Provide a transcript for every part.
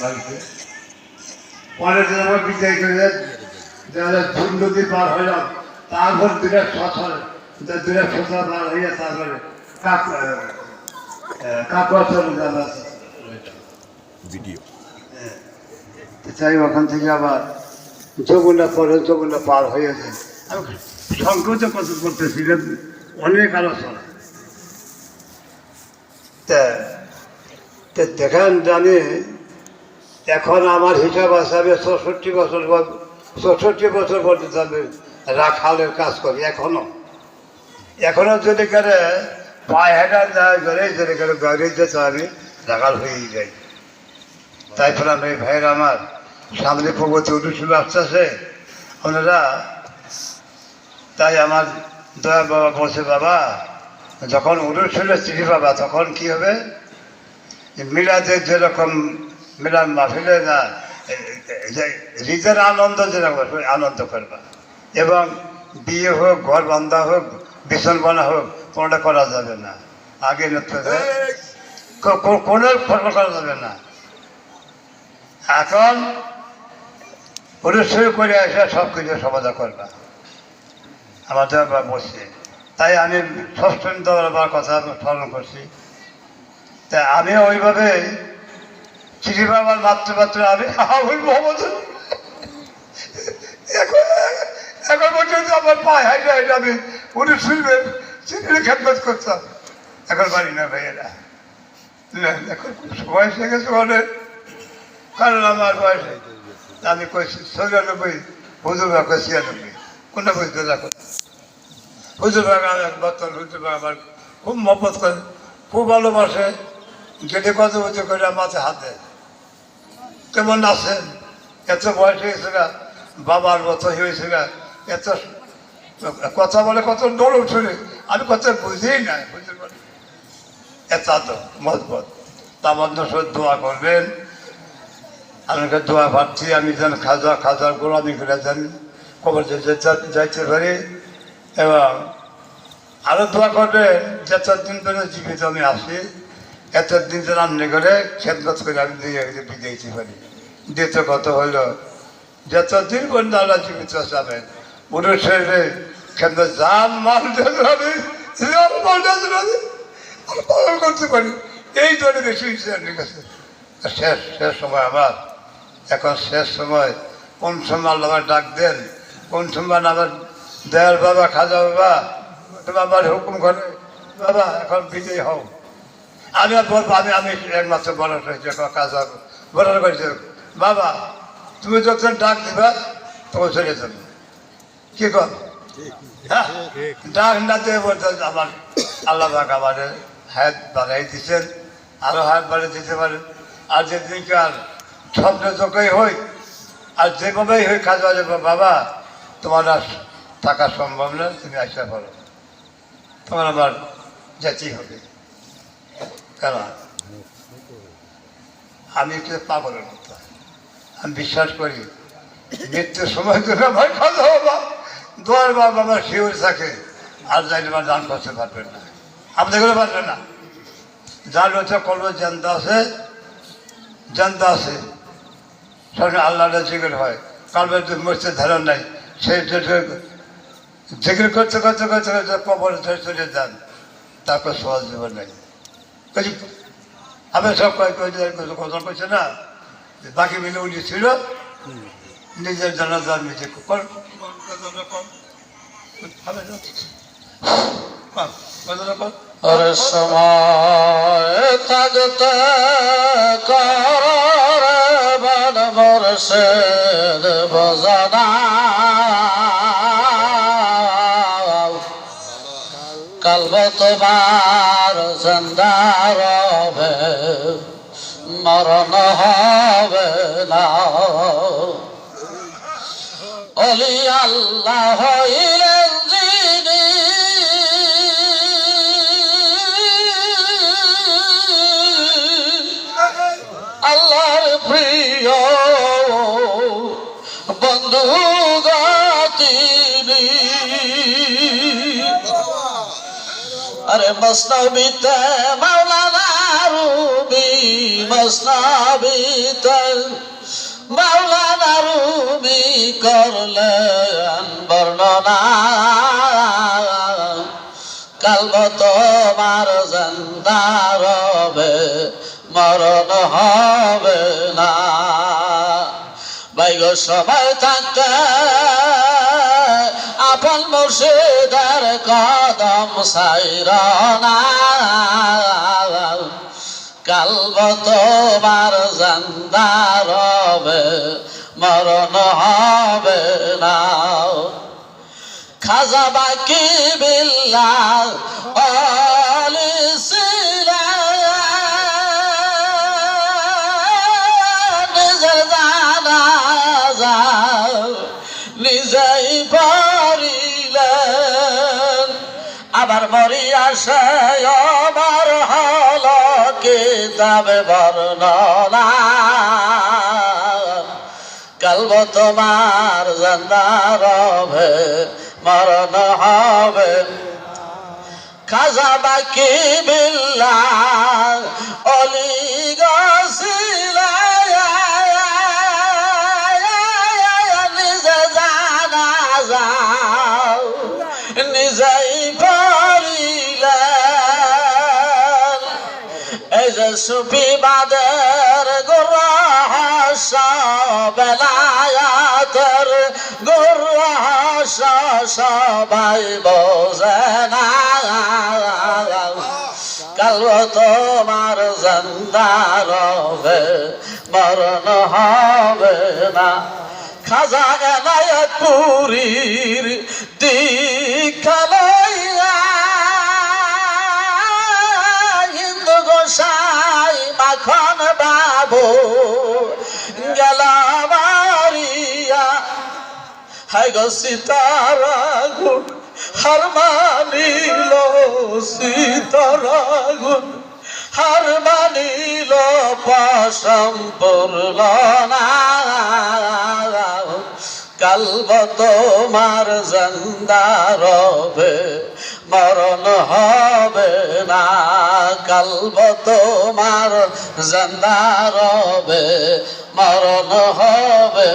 বাড়িতে। পরে বিদায় করে যারা ঝুল নদী পার হইলাম তারপর দুটা দুটা পার হইয়া তারপরে চলে যাওয়া ভিডিও। চাই ওখান থেকে আবার যমুনা পরে যমুনা পার হয়ে যায়। আমি সংকোচ কত করতেছিলাম অনেক আলোচনা। তা তা দেখেন জানি, এখন আমার হিসাব আমি চৌষট্টি বছর চৌষট্টি বছর পর্যন্ত আমি রাখালের কাজ করি, এখনও। এখনও যদি করে পায়ে হেঁটা যায় করে যদি করে গাড়ি যেতে আমি রাখাল হয়েই যাই। তাই এই ভাইয়ের আমার সামনে প্রগতি অনুষ্ঠিত আসতেছে। ওনারা তাই আমার দয়া বাবা বলছে, বাবা, যখন অনুষ্ঠিত চিঠি পাবা, তখন কি হবে? যে মিলাদের যেরকম মিলাদ মাহফিলে না হৃদের আনন্দ যেরকম আনন্দ করবা। এবং বিয়ে হোক ঘর বান্ধা হোক, বিছন বানা হোক, কোনোটা করা যাবে না। আগে কোনো করা যাবে না। এখন পরিশ্রম করে এসে সব কিছু সমাধা করবা। আমাদের বসছে তাই আমি ষষ্ঠ আমার কথা স্মরণ করছি। তা আমি ওইভাবে চিঠি বাবার মাত্র মাত্র আমি আমি মোহাম্মদ। এখন পর্যন্ত আমার পায়ে হাইটে হাইটে আমি উনি শুনবেন চিঠির খেদমত করতাম। এখন পারি না ভাইয়েরা এখন বয়স হয়ে গেছে অনেক। কারণ আমার বয়স আমি কইছি, চৌরানব্বই হুজুর বাবা ছিয়ানব্বই কোনটা বুঝতে দেখো হুজুর বাবা আমার বর্তমান হুজুর বাবা আমার খুব মহব্বত করে, খুব ভালোবাসে। গেটে কত বছর করে আমার হাতে কেমন আছেন? এত বয়স হয়েছে না, বাবার মতো হয়েছে না, এত কথা বলে কত ডর উঠে আমি কথা বুঝেই নাই, বুঝতে পারি। এত তো মজবত তামান্য সব দোয়া করবেন। আমাকে দোয়া ভাবছি আমি যেন খাজা, খাজার গোলামি করে যেন কবর যাইতে পারি। এবং আরও দোয়া করবেন যে চার দিন পর্যন্ত জীবিত আমি আসি এতদিন যেন রান্না করে খেদমত করে আমি দিয়ে বিদাইতে পারি দ্বিতীয় কথা হইল যতদিন পর্যন্ত আল্লাহ জীবিত যাবেন পুরুষ শরীরে খেদমত জান মাল করতে পারি। এই ধরে বেশি শেষ শেষ সময় আমার। এখন শেষ সময়। কোন সময় আল্লাহ ডাক দেন? কোন সময় আমার দয়াল বাবা, খাজা বাবা তুমি আমার হুকুম করে, বাবা, এখন বিজয়ী হও। আমি বলব, আমি আমি একমাত্র বড় হয়েছে কাজা বড় করেছে বাবা, তুমি যখন ডাক দিবা, তখন চলে যাবে। কি কর? হ্যাঁ? ডাক না দিয়ে বলতে আমার আল্লাহ পাক আমার হাত বাড়াই দিচ্ছেন আরও হাত বাড়িয়ে দিতে পারেন আর যেদিনকে আর স্বপ্ন চোখেই হই, আর যেভাবেই হই কাজ বাজে, বাবা, তোমার আর থাকা সম্ভব না, তুমি আসতে পারো তোমার আমার যেতেই হবে। আমি একটু পাগলের মতো। আমি বিশ্বাস করি, মৃত্যুর সময় করে আমার খাওয়া বাবা। দোয়ার বাবা আমার শিউর থাকে, আর যাই আমার দান করতে পারবেন না। আপনি করে পারবেন না। যার হচ্ছে কলব জানতে আছে জানতে আছে সঙ্গে আল্লাহটা জিকির হয়। কালবের যে মরতে ধারণ নাই। সেই জিকির করতে করতে করতে করতে কবর চলে যান। তারপর সহজ জীবন নেই। কাজে, আমি সব কথা কইছে না বাকি মিলে উনি ছিল, নিজের জানাজার নিজে কর। আর সময় থাকতে বজানা কালব তোমার জন্দার হবে মরণ হবে না। অলি আল্লাহ হইলেন মসনবিতে মাওলানা রুবি, মসনাবিতে মাওলানা রুবি করলেন বর্ণনা। কালব তোমার জন্দার হবে মরণ হবে না। বাইগ সময় থাকতে, আপন মুর্শিদার কদম সাইরনা কালব তোমার জন্দার মরণ হবে না খাজা বাকি অলিসিলা নিজের জানাজা নিজেই আবার মরিয়া আমার হল কিতাবে বর্ণনা। কালব তোমার জন্দার হবে, মরণ হবে। খাজা বাকি বিল্লা, অলি গছিলা নিজে জানা যাও, নিজেই সুফি বাদের গুরহস বেলায়াতের গুরহস সবাই বোঝে না। কাল তোমার জন্দার হবে মরণ হবে না। খাজা এনায়ত পুরীর দীক্ষালয়া গেলামারিয়া। হাই গো সীতারা গুণ হার মানিল সীতারা গুণ হার মানিল পাশম পড়ল না কালব তোমার জন্দার হবে মরণ হবে না কালব তোমার জন্দার হবে মরণ হবে।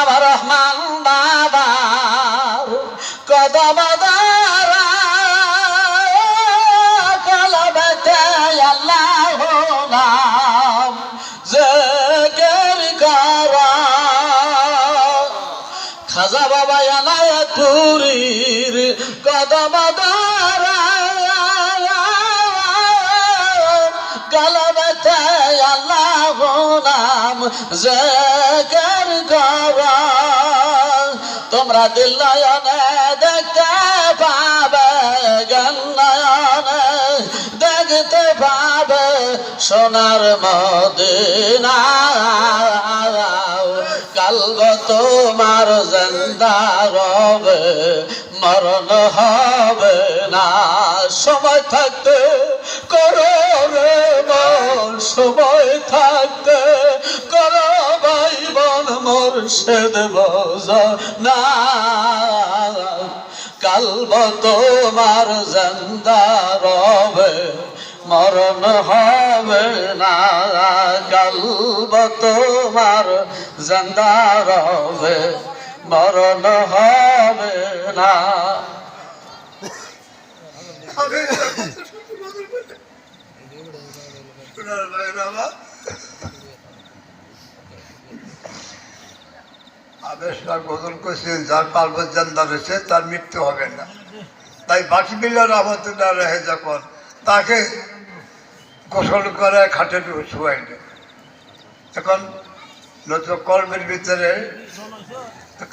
আমার রহমান বাবার কদম খাজা বাবা এনায়ত পুরীর কদম দ্বারা কলবেতে আল্লাহ নাম করা। তোমরা দিল নয়নে দেখতে পাবে গন্নয়নে দেখতে পাবে সোনার মদিনা। কালব তোমার জন্দার হবে মরণ হবে না। সময় থাকতে সময় থাকতে করো ভাই বোন মোর্শেদ না। কালব তোমার জন্দার রবে মরণ হবে না। কালব তোমার জন্দার রবে মরণ হবে না। শোনার ভাইয়ের আমার আবেশরা গজল করছেন যার পার্বত জান্দা রয়েছে, তার মৃত্যু হবে না। তাই বাকি মিল্লার রহমতুল্লাহ রহে যখন তাকে গোসল করে খাটে শুয়াই দেয় এখন নতুন কর্মের ভিতরে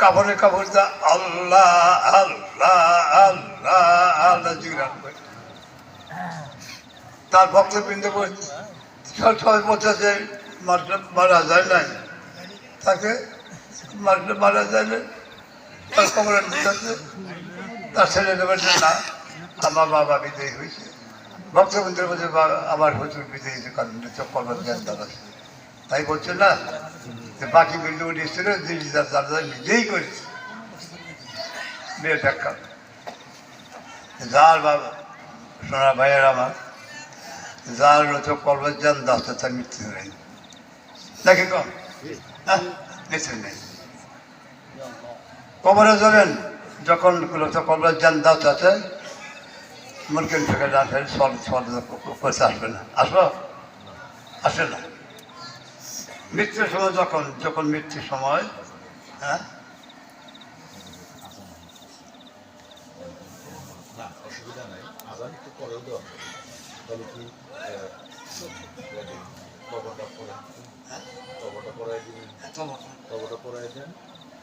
কাপড়ে কাপড় দা আল্লাহ আল্লাহ আল্লাহ আল্লাহ জিজ্ঞাসা করে তার ভক্তবৃন্দ বলছে সবাই বলতেছে মারলে মারা যায় নাই। তাকে মারলে মারা যায় তার নিতেছে তার ছেলে বলছে না আমার বাবা বিদায়ী হয়েছে। ভক্তবৃন্দের বলছে "বা- আমার হুজুর বিদায়ী কারণ জ্ঞান দ্বারা তাই বলছে না, যে বাকি বিন্দু এসেছিল দিল্লি দাদা নিজেই করেছে। মেয়ে দেখা যার বাবা, সোনা ভাইয়ের আমার যার হচ্ছে কবর যান দাস্তা তার মৃত্যু নেই দেখি কম নেই কবরে যাবেন যখন কবরের যান দাস্ত আছে মুরগির থেকে আসেন আসবে না আসব আসবে না মৃত্যুর সময় যখন যখন মৃত্যুর সময় হ্যাঁ অসুবিধা নাই আজান একটু দেওয়া হবে। তাহলে কি আহ, কবরটা পরে কবরটা পরে দিন। দেন।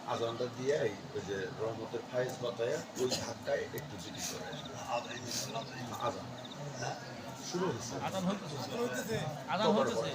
আজানটা দিয়ে ওই যে রহমতের ফাইজ বাতায়া ওই ধাক্কায় একটু জিজ্ঞেস করে আজান শুরু হয়েছে। আদান হইতেছে আদান হইতেছে।